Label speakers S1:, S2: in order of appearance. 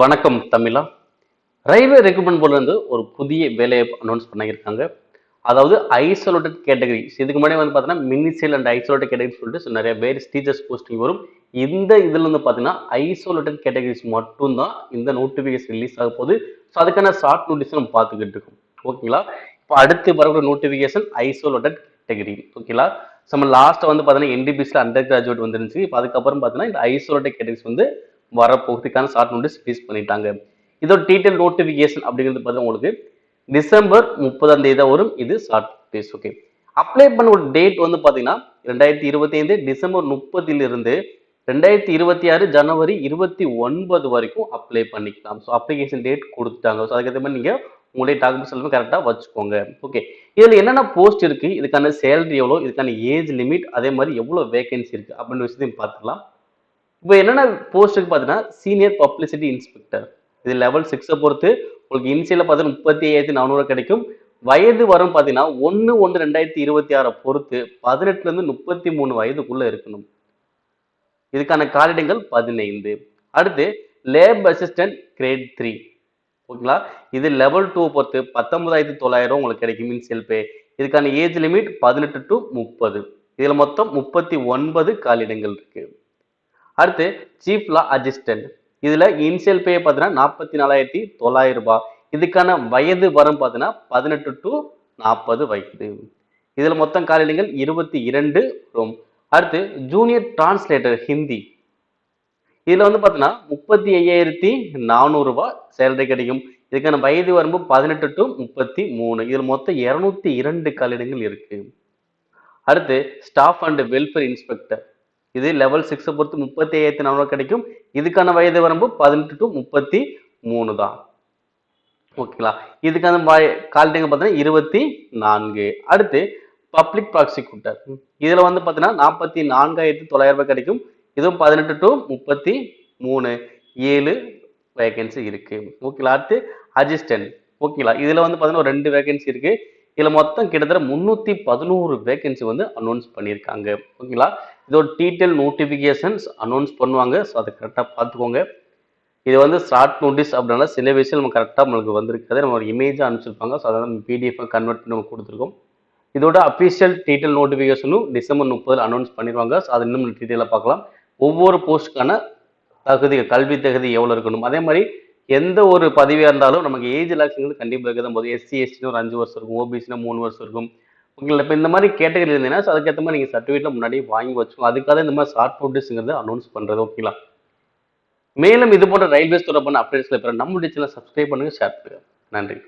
S1: வணக்கம் தமிழா. Railway recruitment போர்ட்ல ஒரு புதிய வேலையை அனௌன்ஸ் பண்ணியிருக்காங்க. அதாவது ஐசோலேட்டட் கேட்டகரிஸ் இதுக்கு முன்னாடி வந்து பார்த்தீங்கன்னா மினிசேல் அண்ட் ஐசோலேட்டட் கேட்டகரி சொல்லிட்டு நிறைய பேர் டீச்சர்ஸ் போஸ்டிங் வரும். இந்த இதில் வந்து பார்த்தீங்கன்னா ஐசோலேட்டட் கேட்டகரிஸ் மட்டும்தான் இந்த நோட்டிஃபிகேஷன் ரிலீஸ் ஆக போகுது. ஸோ அதுக்கான ஷார்ட் நோட்டீஸ் நம்ம பார்த்துக்கிட்டு இருக்கோம். ஓகேங்களா இப்போ அடுத்து வரக்கூடிய நோட்டிஃபிகேஷன் ஐசோலேட்டட் கேட்டகரி ஓகேங்களா நம்ம லாஸ்ட்டாக வந்து பார்த்தீங்கன்னா என்டிபிஎஸ்ல அண்டர் கிராஜுவேட் வந்துருந்துச்சு. இப்போ அதுக்கப்புறம் பார்த்தீங்கன்னா இந்த ஐசோலேட்டட் கேட்டகரிஸ் வந்து வரப்போகிறதுக்கான ஷார்ட் நோட்டீஸ் ரிலீஸ் பண்ணிட்டாங்க. இதோட டீட்டெயில் நோட்டிஃபிகேஷன் அப்படிங்கிறது பார்த்தீங்கன்னா உங்களுக்கு டிசம்பர் முப்பதாம் தேதி தான் வரும். இது ஷார்ட் நோட்டீஸ் ஓகே அப்ளை பண்ண ஒரு டேட் வந்து பார்த்தீங்கன்னா ரெண்டாயிரத்தி இருபத்தி ஐந்து டிசம்பர் முப்பதிலிருந்து ரெண்டாயிரத்தி இருபத்தி ஆறு ஜனவரி இருபத்தி ஒன்பது வரைக்கும் அப்ளை பண்ணிக்கலாம். ஸோ அப்ளிகேஷன் டேட் கொடுத்துட்டாங்க. ஸோ அதுக்கேற்ற மாதிரி நீங்கள் உங்களுடைய டாக்குமெண்ட்ஸ் எல்லாமே கரெக்டாக வச்சுக்கோங்க. ஓகே இதில் என்னென்ன போஸ்ட் இருக்குது இதுக்கான சேலரி எவ்வளோ இதுக்கான ஏஜ் லிமிட் அதே மாதிரி எவ்வளோ வேகன்சி இருக்குது அப்படின்ற விஷயத்தையும் பார்த்துக்கலாம். இப்போ என்னென்ன போஸ்ட்டுக்கு பார்த்தீங்கன்னா சீனியர் பப்ளிசிட்டி இன்ஸ்பெக்டர் இது லெவல் சிக்ஸை பொறுத்து உங்களுக்கு இன்சியில் பார்த்தீங்கன்னா முப்பத்தி ஐயாயிரத்தி நானூறு கிடைக்கும். வயது வரும் பார்த்தீங்கன்னா ஒன்று ஒன்று ரெண்டாயிரத்தி இருபத்தி ஆறை பொறுத்து பதினெட்டுலேருந்து முப்பத்தி மூணு வயதுக்குள்ளே இருக்கணும். இதுக்கான காலிடங்கள் பதினைந்து. அடுத்து லேப் அசிஸ்டன்ட் கிரேட் த்ரீ ஓகேங்களா? இது லெவல் டூ பொறுத்து பத்தொன்பதாயிரத்தி தொள்ளாயிரம் உங்களுக்கு கிடைக்கும் இன்சியல் பே இதுக்கான ஏஜ் லிமிட் பதினெட்டு டு முப்பது. இதில் மொத்தம் முப்பத்தி ஒன்பது காலிடங்கள் இருக்குது அடுத்து சீஃப் லா அசிஸ்டன்ட் இதுல இனிஷியல் பே பார்த்தீங்கன்னா நாற்பத்தி நாலாயிரத்தி தொள்ளாயிரம் ரூபாய். இதுக்கான வயது வரும் பார்த்தீங்கன்னா பதினெட்டு டு நாற்பது வயது. இதில் மொத்தம் காலிடங்கள் இருபத்தி இரண்டு ரூம் அடுத்து ஜூனியர் டிரான்ஸ்லேட்டர் ஹிந்தி. இதில் வந்து பார்த்தீங்கன்னா முப்பத்தி ஐயாயிரத்தி நானூறுரூவா சேலரி கிடைக்கும். இதுக்கான வயது வரம்பு பதினெட்டு டு முப்பத்தி மூணு. இதில் மொத்தம் இரநூத்தி இரண்டு காலிடங்கள் இருக்கு. அடுத்து ஸ்டாஃப் அண்ட் வெல்ஃபேர் இன்ஸ்பெக்டர் இது லெவல் சிக்ஸை பொறுத்து முப்பத்தி ஐயாயிரத்தி நானூறு கிடைக்கும். இதுக்கான வயது வரம்பு பதினெட்டு டு முப்பத்தி மூணு தான். ஓகேங்களா இதுக்கான கால்டிங்க பார்த்தீங்கன்னா இருபத்தி நான்கு. அடுத்து பப்ளிக் ப்ராசிக்யூட்டர் இதில் வந்து பார்த்தீங்கன்னா நாற்பத்தி நான்காயிரத்தி தொள்ளாயிரம் ரூபாய் கிடைக்கும். இதுவும் பதினெட்டு டு முப்பத்தி மூணு. ஏழு வேகன்சி இருக்குது ஓகேங்களா அடுத்து அசிஸ்டன்ட் ஓகேங்களா இதில் வந்து பார்த்தீங்கன்னா ஒரு ரெண்டு வேகன்சி இருக்குது இதில் மொத்தம் கிட்டத்தட்ட முந்நூற்றி பதினோரு வேகன்சி வந்து அனௌன்ஸ் பண்ணியிருக்காங்க. ஓகேங்களா? இதோட டீட்டெயில் நோட்டிஃபிகேஷன்ஸ் அனௌன்ஸ் பண்ணுவாங்க. ஸோ அதை கரெக்டாக பார்த்துக்கோங்க. இது வந்து ஷார்ட் நோட்டீஸ் அப்படின்னால சில விஷயம் நம்ம கரெக்டாக நம்மளுக்கு வந்திருக்காது. நம்ம ஒரு இமேஜாக அனுப்பிச்சிருப்பாங்க. ஸோ அதை நம்ம பிடிஎஃப் கன்வெர்ட் பண்ணி நம்ம கொடுத்துருக்கோம். இதோட அஃபிஷியல் டீட்டெயில் நோட்டிஃபிகேஷனும் டிசம்பர் முப்பதில் அனௌன்ஸ் பண்ணிடுவாங்க ஸோ அது இன்னும் டீட்டெயிலாக பார்க்கலாம். ஒவ்வொரு போஸ்ட்டுக்கான தகுதி கல்வி தகுதி எவ்வளோ இருக்கணும்? அதே மாதிரி எந்த ஒரு பதவியாக இருந்தாலும் நமக்கு ஏஜ் ரிலாக்ஸிங் கண்டிப்பாக இருக்க தான் போது எஸ்சி எஸ்டின்னு ஒரு அஞ்சு வருஷம் இருக்கும். ஓபிசினா மூணு வருஷம் இருக்கும். உங்களுக்கு இப்போ இந்த மாதிரி கேட்டகரி இருந்தீங்கன்னா ஸோ அதுக்கேற்ற மாதிரி நீங்கள் சர்டிஃபிகேட்டில் முன்னாடியே வாங்கி வச்சுக்கோங்க. அதுக்காக இந்த மாதிரி ஷார்ட் நோட்டீஸுங்கிறது அனௌன்ஸ் பண்ணுறது ஓகேங்களா? மேலும் இது போன்ற ரயில்வேஸ் தொடர்பான அப்டேட்ஸில் பெற நம்மளுடைய சேனல் சப்ஸ்கிரைப் பண்ணுங்கள் ஷேர் பண்ணுங்கள் நன்றி.